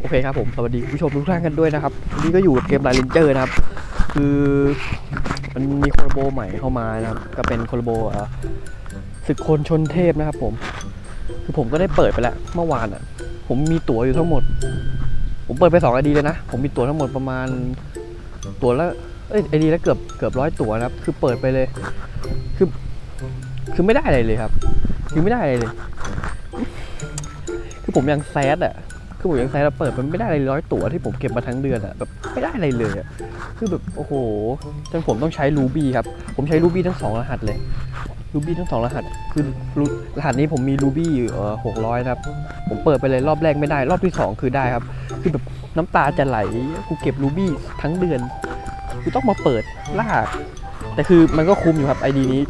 โอเคครับผมสวัสดีผู้ชมทุกท่านกันด้วยนะครับวันนี้ก็อยู่กับเกมไลเลนเจอร์นะครับ คือมันมีคอลโบใหม่เข้ามานะครับ ก็เป็นคอลโบอะศึกคนชนเทพนะครับผมคือผมก็ได้เปิดไปแล้วเมื่อวานอะ ผมมีตั๋วอยู่ทั้งหมด ผมเปิดไปสองไอดีเลยนะ ผมมีตั๋วทั้งหมดประมาณตั๋วละเอ้ยไอดีละเกือบเกือบร้อยตั๋วนะครับ คือเปิดไปเลย คือคือไม่ได้อะไรเลยครับ คือไม่ได้อะไรเลย คือผมยังแซดอะ คือผมยังแซดอะเปิดมันไม่ได้อะไรร้อยตั๋วที่ผมเก็บมาทั้งเดือนอะแบบไม่ได้อะไรเลยอะคือแบบโอ้โหจนผมต้องใช้รูบี้ครับ ผมใช้รูบี้ทั้งสองรหัสเลยรูบี้ทั้งสองรหัสคือรหัสนี้ผมมีรูบี้เอ่หกร้อยครับ ผมเปิดไปเลยรอบแรกไม่ได้ รอบที่สองคือได้ครับ คือแบบน้ำตาจะไหลกูเก็บรูบี้ทั้งเดือนกูต้องมาเปิดลากแต่คือมันก็คุ้มอยู่ครับไอดีนี้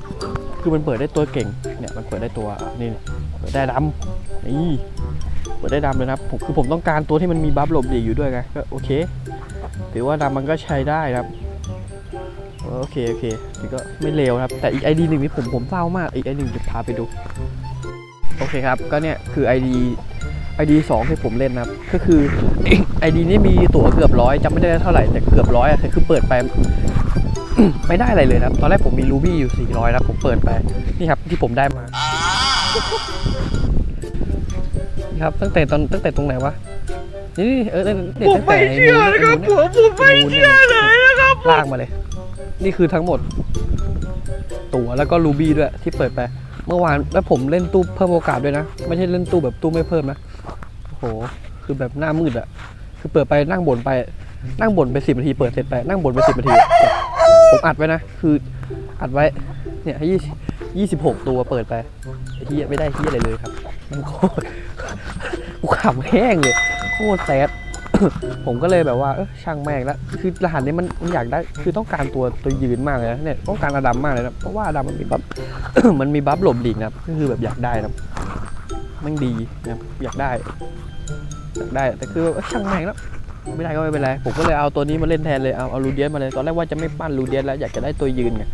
คือมันเปิดได้ตัวเก่งเนี่ยมันเปิดได้ตัวนี่เปิดได้ดำนี่ เปิดได้ดำเลยนะครับผมคือผมต้องการตัวที่มันมีบัฟหลบหลีกอยู่ด้วยไงก็โอเค ถือว่าดำมันก็ใช้ได้ครับโอเคโอเคถือก็ไม่เลวครับ แต่อีกไอดีหนึ่งนี่ผมผมเศร้ามากอีกไอหนึ่งจะพาไปดู โอเคครับ ก็เนี่ยคือ ID ID สองที่ผมเล่นนะครับ ก็คือ ID นี่มีตั๋วเกือบร้อยจำไม่ได้เท่าไหร่แต่เกือบร้อยอะคือเปิดไปไม่ได้อะไรเลยนะครับ ตอนแรกผมมีรูบี้อยู่ 400นะครับผมเปิดไป นี่ครับที่ผมได้มา ครับ ตั้งแต่ตอนตั้งแต่ตรงไหนวะนี่นี่เออเนี่ยผมไม่เชื่อนะครับผมผมไม่เชื่อเลยนะครับลากมาเลย นี่คือทั้งหมด ตั๋วแล้วก็รูบี้ด้วยที่เปิดไป เมื่อวานแล้วผมเล่นตู้เพิ่มโอกาสด้วยนะ ไม่ใช่เล่นตู้แบบตู้ไม่เพิ่มนะโอ้โห คือแบบหน้ามืดอะคือเปิดไปนั่งบ่นไปนั่งบ่นไปสิบนาทีเปิดเสร็จไปนั่งบ่นไปสิบนาทีผมอัดไว้นะ คืออัดไว้ เนี่ยยี่ยี่สิบหกตัวเปิดไปไอ้เฮียไม่ได้เฮียอะไรเลยครับมันโคตร กูขำแห้งเลยโคตรแซดผมก็เลยแบบว่าเออช่างแม่งแล้วคือรหัสนี้มันมันอยากได้คือต้องการตัวตัวยืนมากเลยนะเนี่ยต้องการอดัมมากเลยนะเพราะว่าอดัมมันมีบัฟมันมีบัฟหลบหลีกนะก็คือแบบอยากได้นะมันดีนะอยากได้อยากได้แต่คืออช่างแม่งแล้วไม่ได้ก็ไม่เป็นไร ผมก็เลยเอาตัวนี้มาเล่นแทนเลย เอาเอาลูเดียสมาเลย ตอนแรกว่าจะไม่ปั้นลูเดียสแล้ว อยากจะได้ตัวยืนไง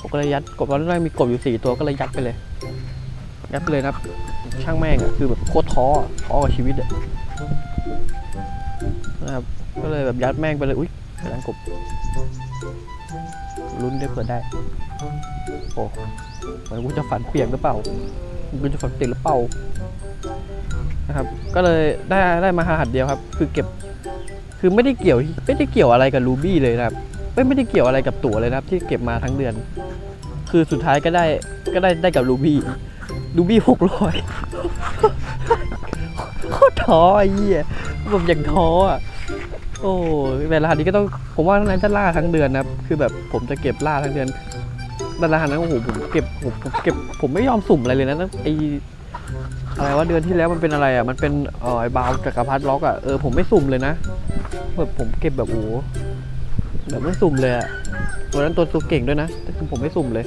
ผมก็เลยยัดกบตอนแรกมีกบอยู่สี่ตัวก็เลยยัดไปเลย ยัดไปเลยนะครับ ช่างแม่งอะคือแบบโคตรท้อท้อกับชีวิตอะนะครับก็เลยแบบยัดแม่งไปเลย อุ้ยร้านกบลุ้นได้เปิดได้ โอ้เหมือนกูจะฝันเปียกหรือเปล่ากูจะฝันเปียกหรือเปล่านะครับ ก็เลยได้ได้มาหัดเดียวครับ คือเก็บ คือไม่ได้เกี่ยวไม่ได้เกี่ยวอะไรกับรูบี้เลยนะครับ ไม่ไม่ได้เกี่ยวอะไรกับตั๋วเลยนะครับ ที่เก็บมาทั้งเดือน คือสุดท้ายก็ได้ก็ได้ได้กับรูบี้ รูบี้หกร้อยโคตรท้อไอ้เหี้ยแบบอย่างท้ออะโอ้ยแต่รหัสนี้ก็ต้องผมว่านั้นจะล่าทั้งเดือนนะคือแบบผมจะเก็บล่าทั้งเดือนแต่รหัสนั้นโอ้โหผมเก็บผมเก็บผมไม่ยอมสุ่มอะไรเลยนะไออะไรว่าเดือนที่แล้วมันเป็นอะไรอะมันเป็นเออไอบาวจักรพรรดิล็อกอะเออผมไม่สุ่มเลยนะแบบผมเก็บแบบโอ้โหแบบไม่สุ่มเลยอะตัวนั้นตัวตัวเก่งด้วยนะแต่คือผมไม่สุ่มเลย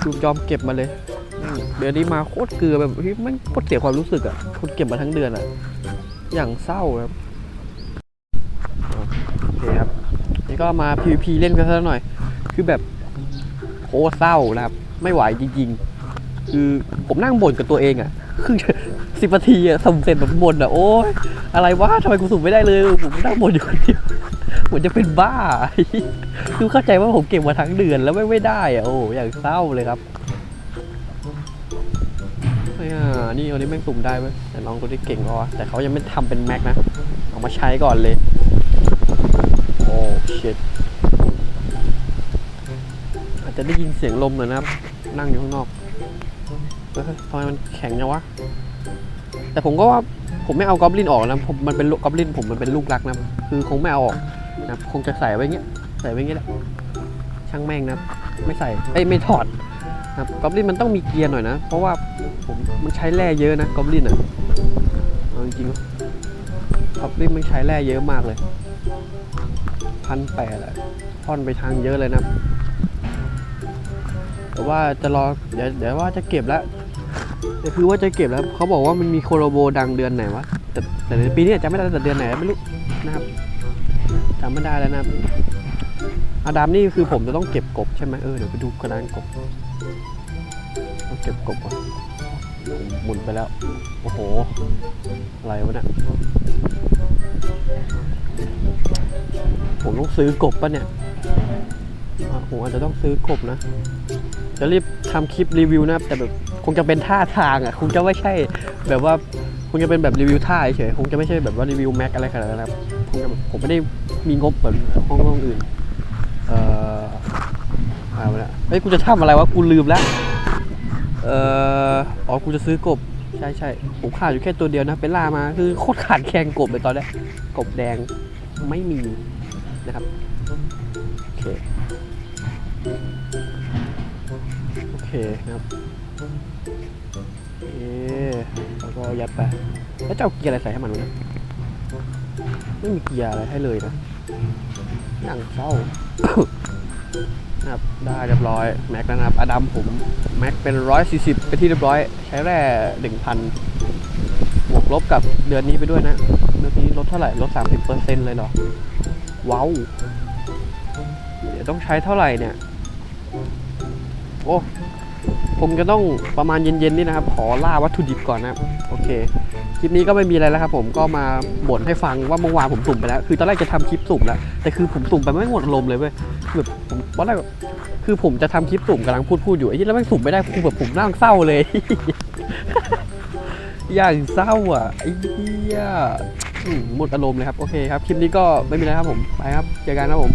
คือยอมเก็บมาเลย เดือนนี้มาโคตรเกลือแบบเฮ้ยมันโคตรเสียความรู้สึกอะคุณเก็บมาทั้งเดือนอะ อย่างเศร้าครับโอเคครับนี่ก็มา PVP เล่นกันสักหน่อย คือแบบโคตรเศร้านะครับ ไม่ไหวจริงๆ คือผมนั่งบ่นกับตัวเองอะครึ่งสิบนาทีอะสมเสร็จแบบบ่นอะโอ๊ยอะไรวะทำไมกูสุ่มไม่ได้เลยผมนั่งบ่นอยู่คนเดียวเหมือนจะเป็นบ้า คือเข้าใจว่าผมเก็บมาทั้งเดือนแล้วไม่ไม่ได้อะโอ้อย่างเศร้าเลยครับ นี่คนนี้แม่งสุ่มได้ไหมแต่น้องคนที่เก่งก็แต่เขายังไม่ทำเป็นแม็กนะ เอามาใช้ก่อนเลย โอ้ชิตอาจจะได้ยินเสียงลมหน่อยนะครับ นั่งอยู่ข้างนอกทำไมมันแข็งจังวะ แต่ผมก็ว่าผมไม่เอากอบลินออกนะผมมันเป็นกอบลินผมมันเป็นลูกรักนะ คือคงไม่เอาออกนะคงจะใส่ไว้เงี้ย ใส่ไว้เงี้ยแหละ ช่างแม่งนะ ไม่ใส่ เอ้ยไม่ถอด ครับกอบลินมันต้องมีเกียร์หน่อยนะ เพราะว่าผมมันใช้แร่เยอะนะกอบลินอะเอาจริงๆกอบลินมันใช้แร่เยอะมากเลยพันแปดอะค่อนไปทางเยอะเลยนะแต่ว่าจะรอเดี๋ยวเดี๋ยวว่าจะเก็บแล้วเดี๋ยวคือว่าจะเก็บแล้วเขาบอกว่ามันมีโคโลโบดังเดือนไหนวะแต่แต่ในปีนี้จำไม่ได้แต่เดือนไหนไม่รู้นะครับจำไม่ได้แล้วนะอาดามนี่คือผมจะต้องเก็บกบใช่ไหมเออเดี๋ยวไปดูกระดานกบ เก็บกบก่อนหมุนไปแล้ว โอ้โห อะไรวะเนี่ยต้องซื้อกบปะเนี่ยอะผมอาจจะต้องซื้อกบนะ จะรีบทำคลิปรีวิวนะแต่แบบคงจะเป็นท่าทางอะ คงจะไม่ใช่แบบว่าคงจะเป็นแบบรีวิวท่าเฉยคงจะไม่ใช่แบบว่ารีวิวแม็กอะไรขนาดนั้นครับคงจะผมไม่ได้มีงบเหมือนห้องห้องอื่น เอ่อเอาละเฮ้ยกูจะทำอะไรวะกูลืมแล้ว เอ่ออ๋อกูจะซื้อกบ ใช่ใช่ผมขาดอยู่แค่ตัวเดียวนะเป็นล่ามาคือโคตรขาดแคลนกบเลยตอนเนี้กบแดงไม่มีนะครับโอเคโอเคนะครับโอเคแล้วก็ยัดไปแล้วจะเอาเกียร์อะไรใส่ให้มันวะเนี่ยไม่มีเกียร์อะไรให้เลยนะอย่างเศร้า นะครับได้เรียบร้อยแม็กนะครับอดัมผมแม็กเป็นร้อยสี่สิบไปนที่เรียบร้อยใช้แร่หนึ่งพันบวกลบกับเดือนนี้ไปด้วยนะเดือนนี้ลดเท่าไหร่ลดสามสิบเปอร์เซ็นต์เลยเหรอว้าวเดี๋ยวต้องใช้เท่าไหร่เนี่ย โอ้ ผมจะต้องประมาณเย็นๆนี่นะครับ ขอล่าวัตถุดิบก่อนนะครับโอเคคลิปนี้ก็ไม่มีอะไรแล้วครับ ผมก็มาบ่นให้ฟังว่าเมื่อวานผมสุ่มไปแล้ว คือตอนแรกจะทำคลิปสุ่มแล้วแต่คือผมสุ่มไปไม่หมดลมณ์เลยเว้ยคือแบบผมตอนแรกคือผมจะทำคลิปสุ่มกำลังพูดพูดอยู่ไอ้ที่แล้วไม่สุ่มไม่ได้คือแบบผมนั่งเศร้าเลย อย่างเศร้าอะไอ้เหี้ยมหมดอารมณ์เลยครับโอเคครับคลิปนี้ก็ไม่มีอะไรครับผมไปครับเจอกันครับผม